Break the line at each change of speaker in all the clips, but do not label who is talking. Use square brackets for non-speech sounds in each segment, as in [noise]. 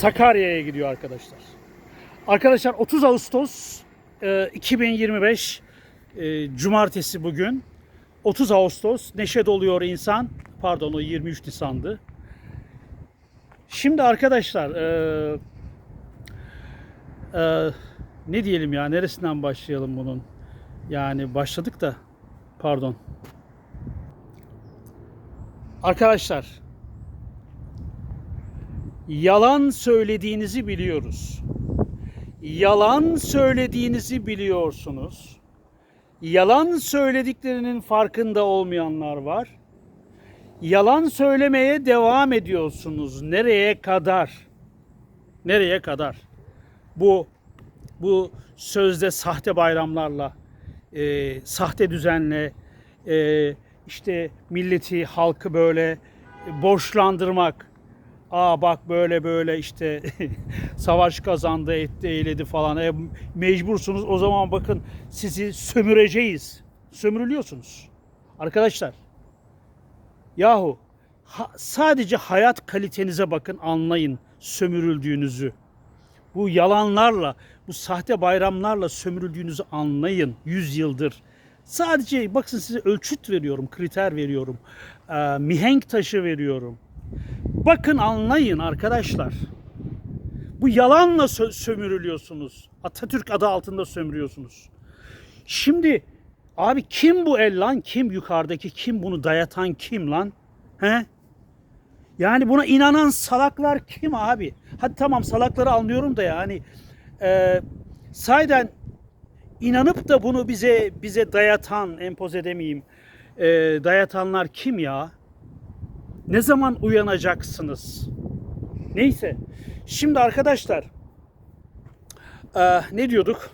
Sakarya'ya gidiyor arkadaşlar. Arkadaşlar 30 Ağustos e, 2025 e, Cumartesi bugün. 30 Ağustos neşe doluyor insan. Pardon o 23 Nisan'dı. Şimdi arkadaşlar e, e, ne diyelim ya neresinden başlayalım bunun? Yani başladık da pardon. Arkadaşlar yalan söylediğinizi biliyoruz. Yalan söylediğinizi biliyorsunuz. Yalan söylediklerinin farkında olmayanlar var. Yalan söylemeye devam ediyorsunuz. Nereye kadar? Nereye kadar? Bu bu sözde sahte bayramlarla, e, sahte düzenle, e, işte milleti, halkı böyle borçlandırmak. Aa bak böyle böyle işte [laughs] savaş kazandı, etti, eyledi falan. E, mecbursunuz o zaman bakın sizi sömüreceğiz. Sömürülüyorsunuz. Arkadaşlar yahu ha- sadece hayat kalitenize bakın anlayın sömürüldüğünüzü. Bu yalanlarla, bu sahte bayramlarla sömürüldüğünüzü anlayın 100 yıldır. Sadece bakın size ölçüt veriyorum, kriter veriyorum. Ee, mihenk taşı veriyorum. Bakın anlayın arkadaşlar. Bu yalanla sö- sömürülüyorsunuz. Atatürk adı altında sömürüyorsunuz. Şimdi abi kim bu el lan? Kim yukarıdaki? Kim bunu dayatan kim lan? He? Yani buna inanan salaklar kim abi? Hadi tamam salakları anlıyorum da yani e, sahiden inanıp da bunu bize bize dayatan, empoze demeyeyim, e, dayatanlar kim ya? Ne zaman uyanacaksınız? Neyse. Şimdi arkadaşlar e, ne diyorduk?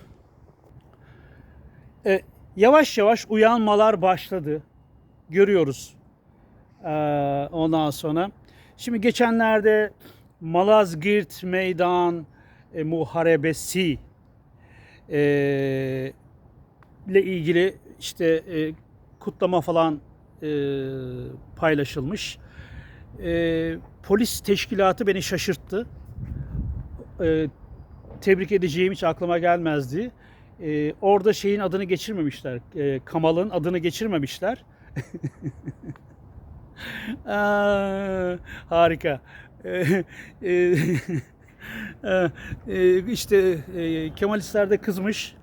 E, yavaş yavaş uyanmalar başladı. Görüyoruz. E, ondan sonra. Şimdi geçenlerde Malazgirt Meydan e, Muharebesi e, ile ilgili işte e, kutlama falan e, paylaşılmış. E, polis teşkilatı beni şaşırttı. E, tebrik edeceğim hiç aklıma gelmezdi. E, orada şeyin adını geçirmemişler. E, Kamal'ın adını geçirmemişler. [laughs] Aa, harika. E, [laughs] e, e, işte e, Kemalistler de kızmış.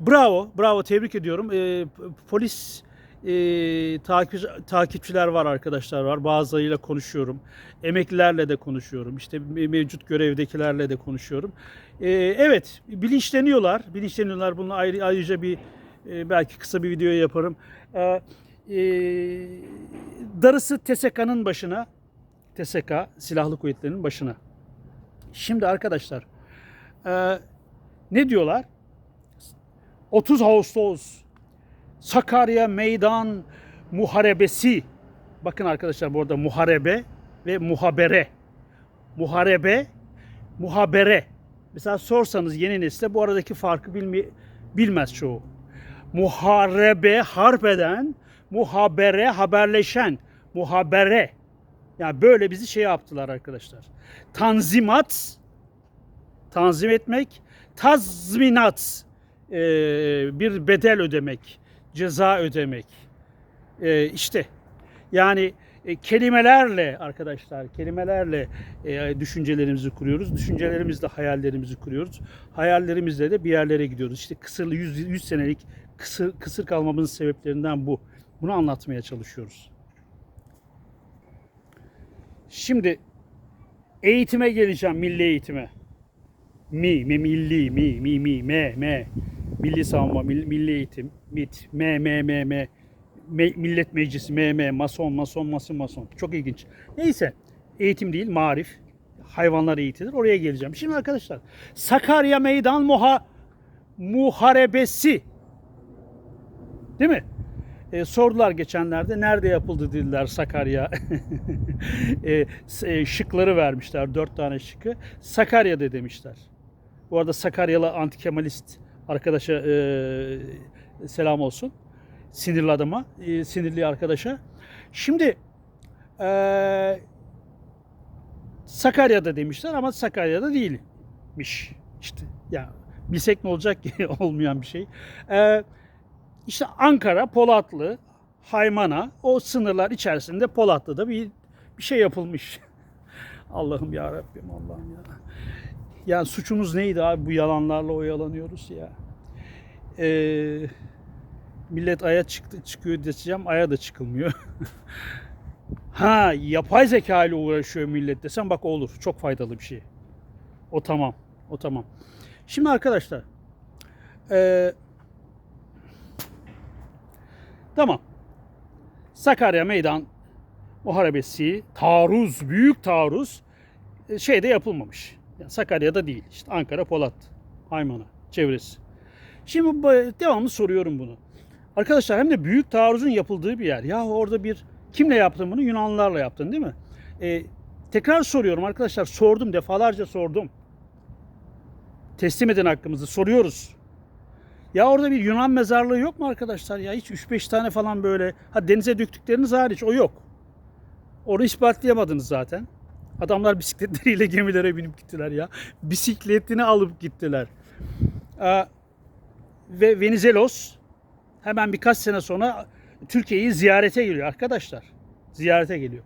Bravo, bravo tebrik ediyorum. E, polis e, takip, takipçiler var arkadaşlar var. Bazılarıyla konuşuyorum. Emeklilerle de konuşuyorum. İşte me- mevcut görevdekilerle de konuşuyorum. E, evet, bilinçleniyorlar. Bilinçleniyorlar. Bununla ayrı, ayrıca bir e, belki kısa bir video yaparım. E, e, darısı TSK'nın başına. TSK Silahlı Kuvvetleri'nin başına. Şimdi arkadaşlar e, ne diyorlar? 30 Ağustos Sakarya Meydan Muharebesi. Bakın arkadaşlar bu arada muharebe ve muhabere. Muharebe, muhabere. Mesela sorsanız yeni nesile bu aradaki farkı bilmi bilmez çoğu. Muharebe harp eden, muhabere haberleşen, muhabere. Yani böyle bizi şey yaptılar arkadaşlar. Tanzimat, tanzim etmek, tazminat, bir bedel ödemek, ceza ödemek. E, işte yani e, kelimelerle arkadaşlar, kelimelerle e, düşüncelerimizi kuruyoruz. Düşüncelerimizle hayallerimizi kuruyoruz. Hayallerimizle de bir yerlere gidiyoruz. İşte kısırlı 100, 100 senelik kısır, kısır kalmamızın sebeplerinden bu. Bunu anlatmaya çalışıyoruz. Şimdi eğitime geleceğim, milli eğitime. Mi, mi milli, mi, mi, mi, me, me. Milli savunma, milli, milli eğitim, MIT, me, me, Millet Meclisi, me, me, mason, mason, mason, mason. Çok ilginç. Neyse, eğitim değil, marif. Hayvanlar eğitilir. Oraya geleceğim. Şimdi arkadaşlar, Sakarya Meydan Muha Muharebesi. Değil mi? E, sordular geçenlerde nerede yapıldı dediler Sakarya. [laughs] e, e, şıkları vermişler dört tane şıkı. Sakarya'da demişler. Bu arada Sakaryalı antikemalist arkadaşa e, selam olsun. Sinirli adama, e, sinirli arkadaşa. Şimdi e, Sakarya'da demişler ama Sakarya'da değilmiş. İşte ya bilsek ne olacak ki [laughs] olmayan bir şey. Ee, işte Ankara, Polatlı, Haymana o sınırlar içerisinde Polatlı'da bir bir şey yapılmış. [laughs] Allah'ım ya Rabbim Allah'ım ya. Yani suçumuz neydi abi bu yalanlarla oyalanıyoruz ya. Ee, millet aya çıktı çıkıyor diyeceğim aya da çıkılmıyor. [laughs] ha yapay zeka ile uğraşıyor millet desem bak olur çok faydalı bir şey. O tamam o tamam. Şimdi arkadaşlar ee, tamam Sakarya Meydan Muharebesi taarruz büyük taarruz e, şeyde yapılmamış. Yani Sakarya'da değil işte Ankara Polat Haymana çevresi. Şimdi devamlı soruyorum bunu. Arkadaşlar hem de büyük taarruzun yapıldığı bir yer. Ya orada bir kimle yaptın bunu? Yunanlılarla yaptın değil mi? Ee, tekrar soruyorum arkadaşlar. Sordum defalarca sordum. Teslim edin hakkımızı soruyoruz. Ya orada bir Yunan mezarlığı yok mu arkadaşlar ya? Hiç 3-5 tane falan böyle. Ha denize döktükleriniz hariç o yok. Onu ispatlayamadınız zaten. Adamlar bisikletleriyle [laughs] gemilere binip gittiler ya. Bisikletini alıp gittiler. Ee, ve Venizelos hemen birkaç sene sonra Türkiye'yi ziyarete geliyor arkadaşlar. Ziyarete geliyor.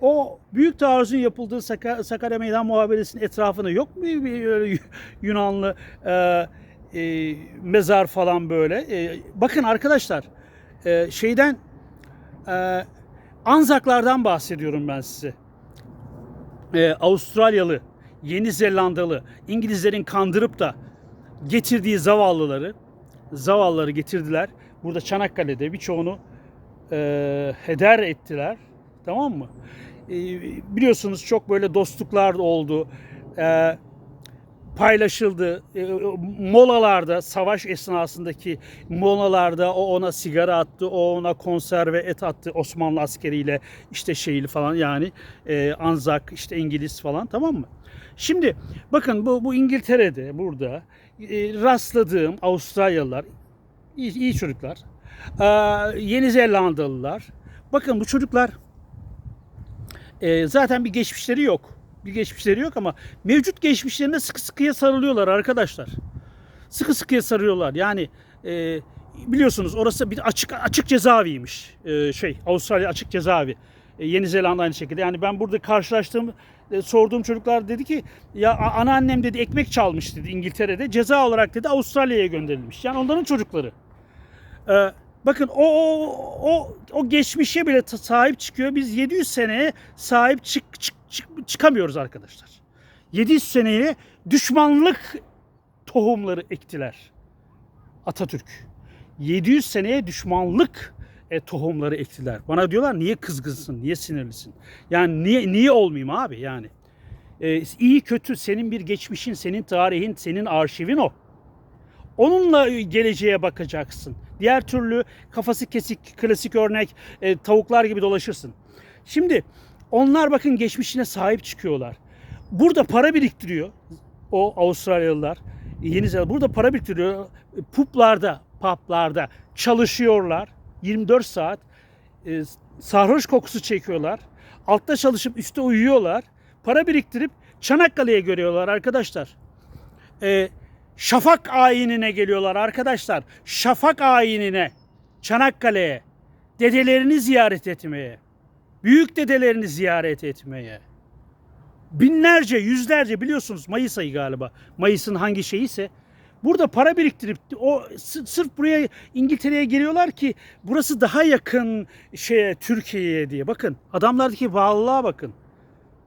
O büyük taarruzun yapıldığı Saka- Sakarya Meydan Muhaberesinin etrafında yok mu bir Yunanlı e, e, mezar falan böyle? E, bakın arkadaşlar e, şeyden e, Anzaklardan bahsediyorum ben size. E, Avustralyalı, Yeni Zelandalı, İngilizlerin kandırıp da getirdiği zavallıları, zavallıları getirdiler. Burada Çanakkale'de birçoğunu e, heder ettiler. Tamam mı? E, biliyorsunuz çok böyle dostluklar oldu. E, paylaşıldı. E, molalarda, savaş esnasındaki molalarda o ona sigara attı, o ona konserve et attı Osmanlı askeriyle işte şeyli falan yani e, Anzak, işte İngiliz falan tamam mı? Şimdi bakın bu, bu İngiltere'de burada e, rastladığım Avustralyalılar, iyi, iyi çocuklar, e, Yeni Zelandalılar. Bakın bu çocuklar e, zaten bir geçmişleri yok. Bir geçmişleri yok ama mevcut geçmişlerine sıkı sıkıya sarılıyorlar arkadaşlar. Sıkı sıkıya sarıyorlar. Yani e, biliyorsunuz orası bir açık açık cezaeviymiş. E, şey Avustralya açık cezaevi. E, Yeni Zelanda aynı şekilde. Yani ben burada karşılaştığım e, sorduğum çocuklar dedi ki ya anneannem dedi ekmek çalmış dedi İngiltere'de. Ceza olarak dedi Avustralya'ya gönderilmiş. Yani onların çocukları. Ee, bakın o, o, o, o geçmişe bile sahip çıkıyor. Biz 700 seneye sahip çık, çık, çık- çıkamıyoruz arkadaşlar. 700 seneye düşmanlık tohumları ektiler. Atatürk. 700 seneye düşmanlık e, tohumları ektiler. Bana diyorlar niye kızgınsın, niye sinirlisin? Yani niye niye olmayayım abi yani? E, iyi kötü senin bir geçmişin, senin tarihin, senin arşivin o. Onunla geleceğe bakacaksın. Diğer türlü kafası kesik, klasik örnek e, tavuklar gibi dolaşırsın. Şimdi onlar bakın geçmişine sahip çıkıyorlar. Burada para biriktiriyor o Avustralyalılar. Yeni Zelanda burada para biriktiriyor. Puplarda, publarda çalışıyorlar. 24 saat e, sarhoş kokusu çekiyorlar. Altta çalışıp üstte uyuyorlar. Para biriktirip Çanakkale'ye görüyorlar arkadaşlar. E, Şafak ayinine geliyorlar arkadaşlar. Şafak ayinine, Çanakkale'ye, dedelerini ziyaret etmeye, büyük dedelerini ziyaret etmeye. Binlerce, yüzlerce biliyorsunuz Mayıs ayı galiba. Mayıs'ın hangi şeyi ise burada para biriktirip o sırf buraya İngiltere'ye geliyorlar ki burası daha yakın şeye Türkiye'ye diye. Bakın adamlardaki bağlılığa bakın.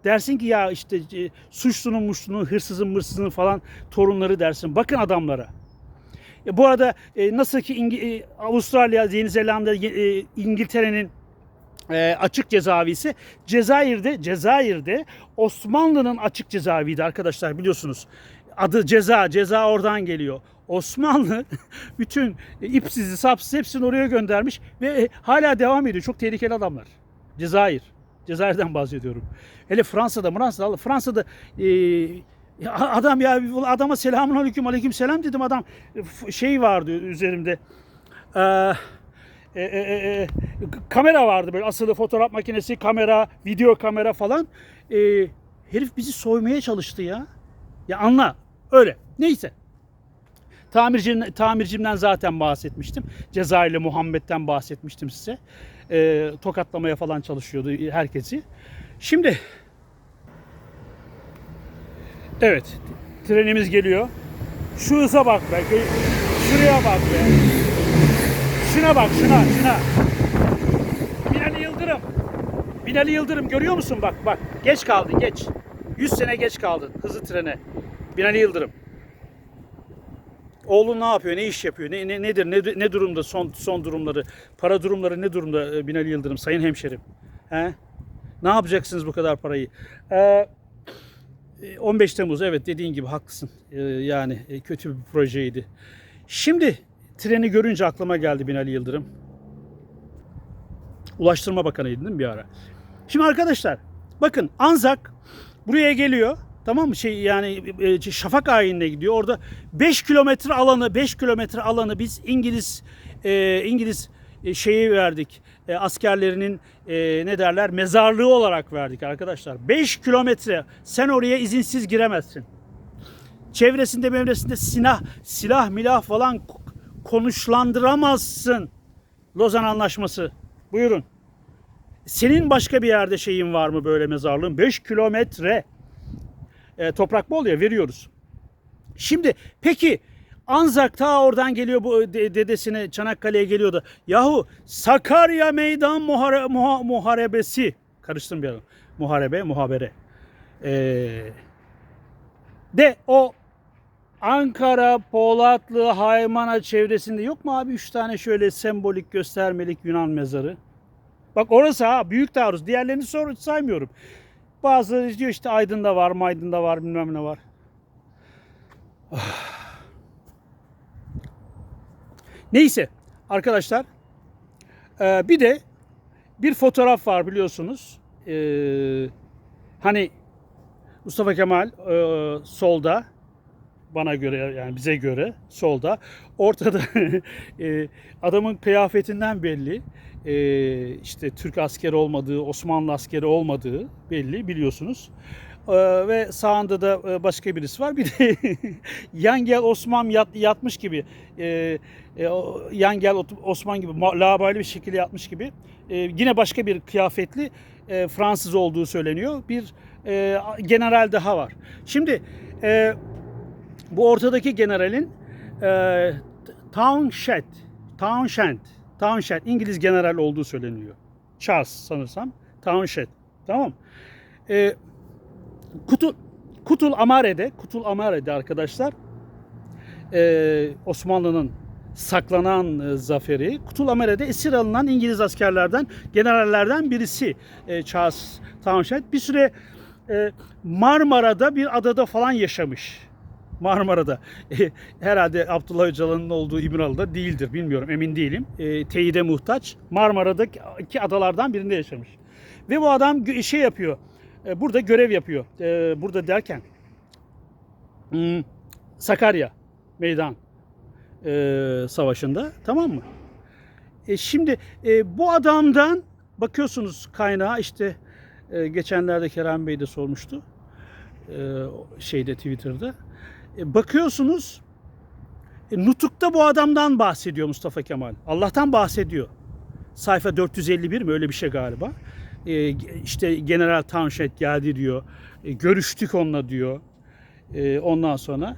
Dersin ki ya işte e, suçlunun muşlunun, hırsızın mırsızın falan torunları dersin. Bakın adamlara. E, bu arada e, nasıl ki İngi- e, Avustralya, Yeni Zelanda, e, İngiltere'nin e, açık cezaevi ise Cezayir'de Cezayir'de Osmanlı'nın açık cezaeviydi arkadaşlar biliyorsunuz. Adı ceza, ceza oradan geliyor. Osmanlı [laughs] bütün ipsizi, sapsız hepsini oraya göndermiş ve e, hala devam ediyor. Çok tehlikeli adamlar. Cezayir. Cezayir'den bahsediyorum. Hele Fransa'da, Fransa'da, Fransa'da e, adam ya adama selamun aleyküm aleyküm selam dedim adam e, şey vardı üzerimde. Ee, e, e, e, e, kamera vardı böyle asılı fotoğraf makinesi, kamera, video kamera falan. E, Herif bizi soymaya çalıştı ya. Ya anla. Öyle. Neyse. Tamirci, tamircimden zaten bahsetmiştim. Cezayirli Muhammed'den bahsetmiştim size. Ee, tokatlamaya falan çalışıyordu herkesi. Şimdi Evet. Trenimiz geliyor. Şu hıza bak be. Şuraya bak be. Şuna bak şuna şuna. Binali Yıldırım. Binali Yıldırım görüyor musun bak bak. Geç kaldın geç. 100 sene geç kaldın hızlı trene. Binali Yıldırım. Oğlun ne yapıyor? Ne iş yapıyor? Ne, ne nedir? Ne, ne durumda son son durumları? Para durumları ne durumda e, Binali Yıldırım sayın hemşerim? He? Ne yapacaksınız bu kadar parayı? Ee, 15 Temmuz evet dediğin gibi haklısın. Ee, yani e, kötü bir projeydi. Şimdi treni görünce aklıma geldi Binali Yıldırım. Ulaştırma Bakanı'ydı değil mi bir ara? Şimdi arkadaşlar bakın Anzak buraya geliyor. Tamam mı? Şey yani e, Şafak ayinine gidiyor. Orada 5 kilometre alanı 5 kilometre alanı biz İngiliz e, İngiliz e, şeyi verdik. E, askerlerinin e, ne derler mezarlığı olarak verdik arkadaşlar. 5 kilometre sen oraya izinsiz giremezsin. Çevresinde mevresinde silah, silah milah falan konuşlandıramazsın. Lozan Anlaşması. Buyurun. Senin başka bir yerde şeyin var mı böyle mezarlığın? 5 kilometre. E, toprak bol ya veriyoruz. Şimdi peki Anzak ta oradan geliyor bu de- dedesine Çanakkale'ye geliyordu. Yahu Sakarya Meydan muhare, muha- Muharebesi. Ara. Muharebe, muhabere. Ee, de o Ankara, Polatlı, Haymana çevresinde yok mu abi üç tane şöyle sembolik göstermelik Yunan mezarı? Bak orası ha büyük taarruz. Diğerlerini sor, saymıyorum. Bazıları diyor işte Aydın'da var, Maydın'da var, bilmem ne var. [sighs] Neyse arkadaşlar eee, bir de bir fotoğraf var biliyorsunuz. Eee, hani Mustafa Kemal eee, solda bana göre yani bize göre solda ortada eee, [laughs] adamın kıyafetinden belli eee, işte Türk askeri olmadığı Osmanlı askeri olmadığı belli biliyorsunuz. Eee, ve sağında da e, başka birisi var. Bir de [laughs] Yangel Osman yat, yatmış gibi e, o Yangel Ot- Osman gibi laubali bir şekilde yatmış gibi e, yine başka bir kıyafetli e, Fransız olduğu söyleniyor. Bir e, general daha var. Şimdi e, bu ortadaki generalin e, Townshend, Townshend, Townshend İngiliz general olduğu söyleniyor. Charles sanırsam. Townshend. Tamam. E, Kutul Kutul Amare'de, Kutul Amare'de arkadaşlar e, Osmanlı'nın saklanan e, zaferi Kutul Amare'de esir alınan İngiliz askerlerden, generallerden birisi e, Charles Townshend. Bir süre e, Marmara'da bir adada falan yaşamış. Marmara'da. [laughs] E, herhalde Abdullah Öcalan'ın olduğu İmralı'da değildir. Bilmiyorum emin değilim. E, teyide muhtaç. Marmara'daki adalardan birinde yaşamış. Ve bu adam şey yapıyor. e, burada görev yapıyor. E, burada derken hmm, Sakarya meydan e, savaşında tamam mı? E, şimdi e, bu adamdan bakıyorsunuz kaynağa işte e, geçenlerde Kerem Bey de sormuştu e, şeyde Twitter'da. E, bakıyorsunuz e, Nutuk'ta bu adamdan bahsediyor Mustafa Kemal. Allah'tan bahsediyor. Sayfa 451 mi öyle bir şey galiba. E, işte General Townshend geldi diyor. E, görüştük onunla diyor. Ondan sonra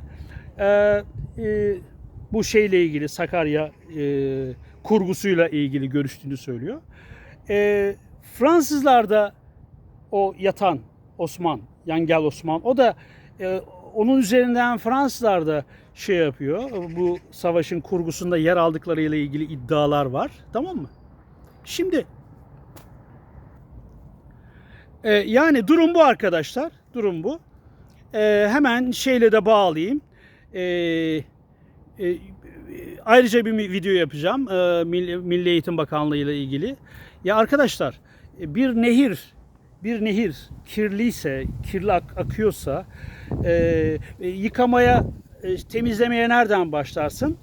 bu şeyle ilgili Sakarya kurgusuyla ilgili görüştüğünü söylüyor. E, Fransızlar da o yatan Osman, Yangel Osman o da onun üzerinden Fransızlar da şey yapıyor. Bu savaşın kurgusunda yer aldıklarıyla ilgili iddialar var. Tamam mı? Şimdi e, yani durum bu arkadaşlar. Durum bu. E, hemen şeyle de bağlayayım. E, e, ayrıca bir video yapacağım. E, Milli, Milli Eğitim Bakanlığı ile ilgili. Ya arkadaşlar e, bir nehir bir nehir kirliyse, kirli ak- akıyorsa e, e, yıkamaya, e, temizlemeye nereden başlarsın?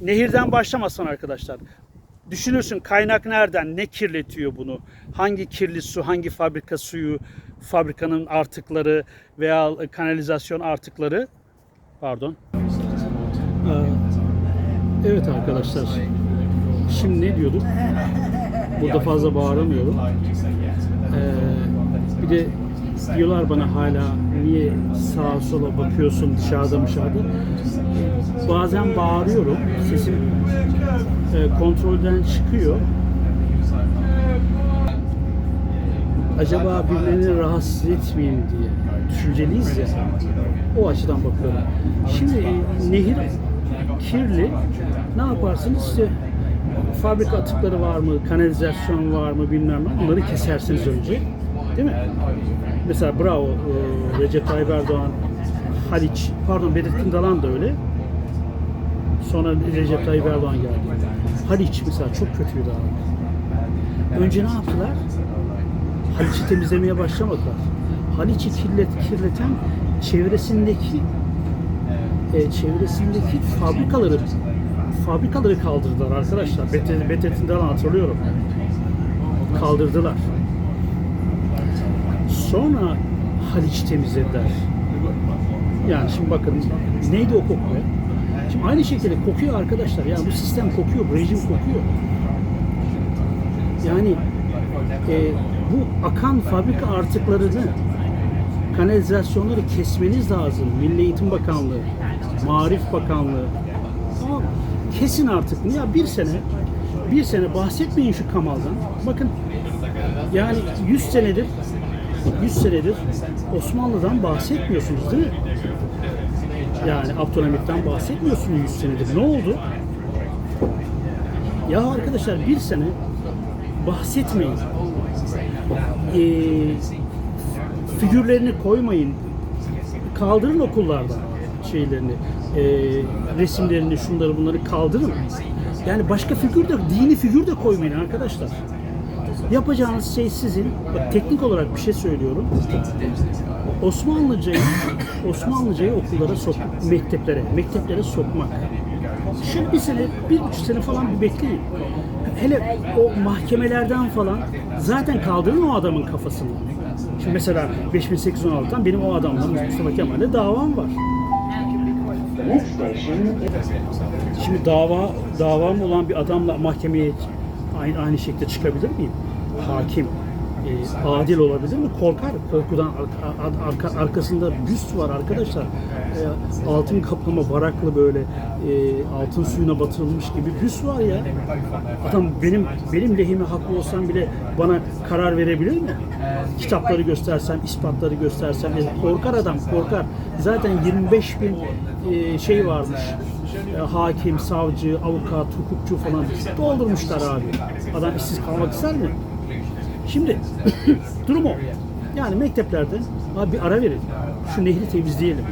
Nehirden başlamasın arkadaşlar. Düşünürsün kaynak nereden, ne kirletiyor bunu? Hangi kirli su, hangi fabrika suyu fabrikanın artıkları veya kanalizasyon artıkları pardon. Ee, Evet arkadaşlar. Şimdi ne diyorduk? Burada fazla bağıramıyorum. Ee, bir de diyorlar bana hala niye sağa sola bakıyorsun dışarıda dışarıda. Bazen bağırıyorum. Sesim e, kontrolden çıkıyor. Acaba birilerini rahatsız etmeyeyim diye düşünceliyiz ya. O açıdan bakıyorum. Şimdi e, nehir kirli. Ne yaparsınız işte fabrika atıkları var mı, kanalizasyon var mı bilmem ne onları kesersiniz önce. Değil mi? Mesela bravo e, Recep Tayyip Erdoğan, Haliç, pardon Bedrettin Dalan da öyle. Sonra Recep Tayyip Erdoğan geldi. Haliç mesela çok kötüydü abi. Önce ne yaptılar? Haliç'i temizlemeye başlamadılar. Haliç'i kirlet, kirleten çevresindeki e, çevresindeki fabrikaları fabrikaları kaldırdılar arkadaşlar. Bet- Bedrettin Dalan hatırlıyorum. Kaldırdılar. Sonra Haliç temizlediler. Yani şimdi bakın neydi o koku? ya? Şimdi aynı şekilde kokuyor arkadaşlar. Yani bu sistem kokuyor, bu rejim kokuyor. Yani e, bu akan fabrika artıklarını kanalizasyonları kesmeniz lazım. Milli Eğitim Bakanlığı, Marif Bakanlığı. Tamam. Kesin artık. Ya bir sene bir sene bahsetmeyin şu Kamal'dan. Bakın yani 100 senedir 100 senedir Osmanlı'dan bahsetmiyorsunuz değil mi? Yani Abdülhamit'ten bahsetmiyorsunuz 100 senedir. Ne oldu? Ya arkadaşlar bir sene bahsetmeyin. Ee, figürlerini koymayın. Kaldırın okullarda şeylerini, e, resimlerini, şunları bunları kaldırın. Yani başka figür de, dini figür de koymayın arkadaşlar. Yapacağınız şey sizin, bak teknik olarak bir şey söylüyorum. Osmanlıcayı, Osmanlıcayı okullara sok, mekteplere, mekteplere sokmak. Şöyle bir sene, bir buçuk sene falan bir bekleyin. Hele o mahkemelerden falan zaten kaldırın o adamın kafasını. Şimdi mesela 5816'dan benim o adamla Mustafa Kemal'le davam var. Şimdi dava davam olan bir adamla mahkemeye aynı aynı şekilde çıkabilir miyim? Hakim e, adil olabilir mi? Korkar. Korkudan arka- ar- arka- arkasında büst var arkadaşlar. E, altın kaplama varaklı böyle e, altın suyuna batırılmış gibi büst var ya. Adam benim benim lehime haklı olsam bile bana karar verebilir mi? Kitapları göstersem, ispatları göstersem e, korkar adam korkar. Zaten 25 bin e, şey varmış. E, hakim, savcı, avukat, hukukçu falan doldurmuşlar abi. Adam işsiz kalmak ister mi? Şimdi durum o. Yani mekteplerde abi bir ara verin. Şu nehri temizleyelim.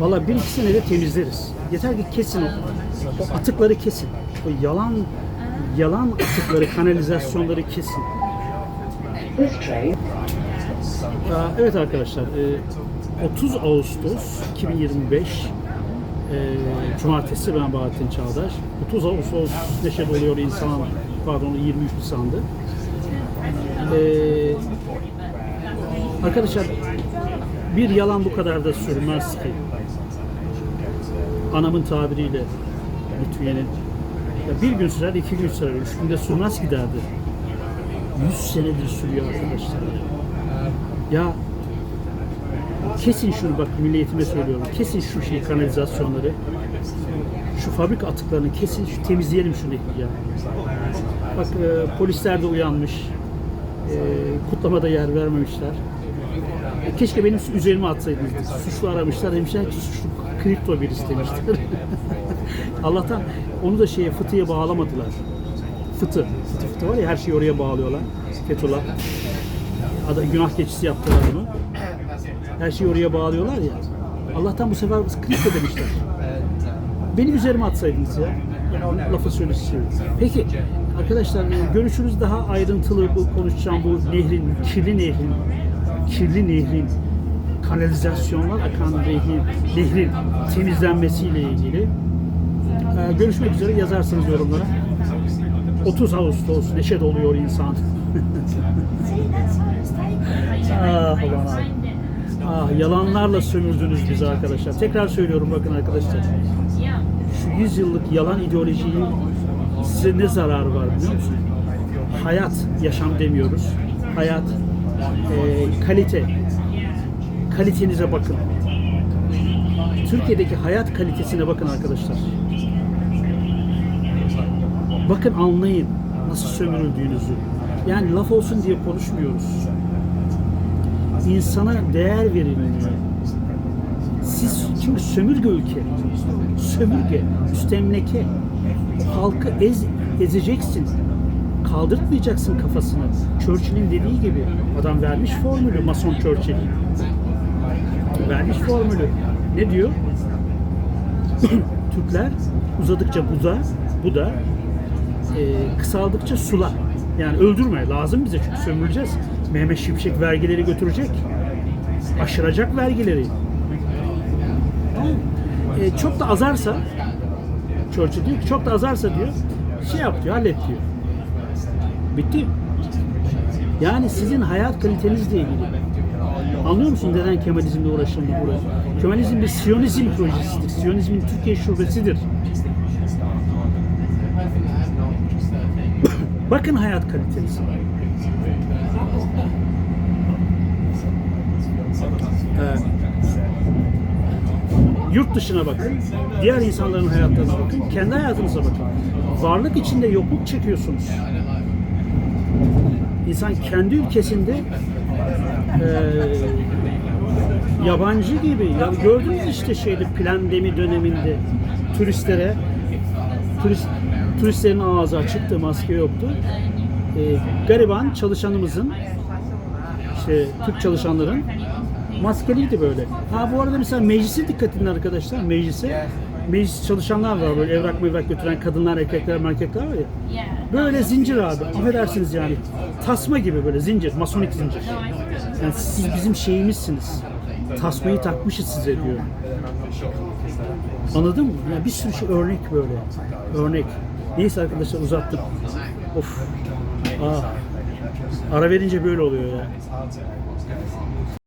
Valla bir iki senede temizleriz. Yeter ki kesin o, o atıkları kesin. O yalan yalan atıkları, kanalizasyonları kesin. Evet arkadaşlar, e, 30 Ağustos 2025 e, Cumartesi ben Bahattin Çağdaş. 30 Ağustos neşe doluyor insan, pardon 23 Nisan'dı. E, arkadaşlar bir yalan bu kadar da sürmez ki. Anamın tabiriyle Lütfiye'nin bir gün sürer, iki gün sürer, üç günde sürmez ki derdi. 100 senedir sürüyor arkadaşlar. Ya kesin şunu bak milli eğitime söylüyorum. Kesin şu şey kanalizasyonları. Şu fabrika atıklarını kesin şu temizleyelim şunu ya. Bak e, polisler de uyanmış. E, kutlamada yer vermemişler. Keşke benim üzerime atsaydınız. Suçlu aramışlar demişler ki suçlu kripto birisi demişler. [laughs] Allah'tan onu da şeye fıtıya bağlamadılar. Fıtı. Fıtı fıtı var ya her şeyi oraya bağlıyorlar. Fethullah. Ada, günah keçisi yaptılar onu. Her şeyi oraya bağlıyorlar ya. Allah'tan bu sefer kripto demişler. Benim üzerime atsaydınız ya. Lafı söylesi. Peki arkadaşlar görüşürüz daha ayrıntılı bu konuşacağım bu nehrin, kirli nehrin, kirli nehrin kanalizasyonlar akan nehrin, nehrin temizlenmesiyle ilgili. Ee, görüşmek üzere yazarsınız yorumlara. 30 Ağustos neşe doluyor insan. Ah abi. Ah yalanlarla sömürdünüz bizi arkadaşlar. Tekrar söylüyorum bakın arkadaşlar. Şu 100 yıllık yalan ideolojiyi size ne zararı var biliyor musun? Hayat, yaşam demiyoruz. Hayat, e, kalite. Kalitenize bakın. Türkiye'deki hayat kalitesine bakın arkadaşlar. Bakın anlayın nasıl sömürüldüğünüzü. Yani laf olsun diye konuşmuyoruz. İnsana değer verilmiyor. Siz çünkü sömürge ülke. Sömürge, müstemleke. Halkı ez, ezeceksin. Kaldırtmayacaksın kafasını. Churchill'in dediği gibi adam vermiş formülü Mason Churchill. Vermiş formülü. Ne diyor? [clears throat] Türkler uzadıkça buza, bu da e, kısaldıkça sula. Yani öldürme lazım bize çünkü sömüreceğiz. Mehmet Şimşek vergileri götürecek. Aşıracak vergileri. E, çok da azarsa Churchill diyor ki çok da azarsa diyor şey yap diyor hallet diyor. Bitti. Yani sizin hayat kalitenizle ilgili. Anlıyor musun neden Kemalizmle uğraşıldı burada? Kemalizm bir Siyonizm projesidir. Siyonizmin Türkiye şubesidir. [coughs] Bakın hayat kalitenize. Ee, yurt dışına bakın. Diğer insanların hayatlarına bakın. Kendi hayatınıza bakın. Varlık içinde yokluk çekiyorsunuz. İnsan kendi ülkesinde eee, yabancı gibi ya gördünüz işte şeyde plandemi döneminde turistlere turist turistlerin ağzı açıktı maske yoktu Eee, gariban çalışanımızın işte Türk çalışanların maskeliydi böyle. Ha bu arada mesela meclise dikkat edin arkadaşlar meclise. Meclis çalışanlar var böyle evrak mevrak götüren kadınlar erkekler erkekler var ya. Böyle zincir abi affedersiniz yani. Tasma gibi böyle zincir masonik zincir. Yani siz bizim şeyimizsiniz. Tasmayı takmışız size diyor. Anladın mı? Yani bir sürü şey örnek böyle. Örnek. Neyse arkadaşlar uzattım of. Aa. ara verince böyle oluyor ya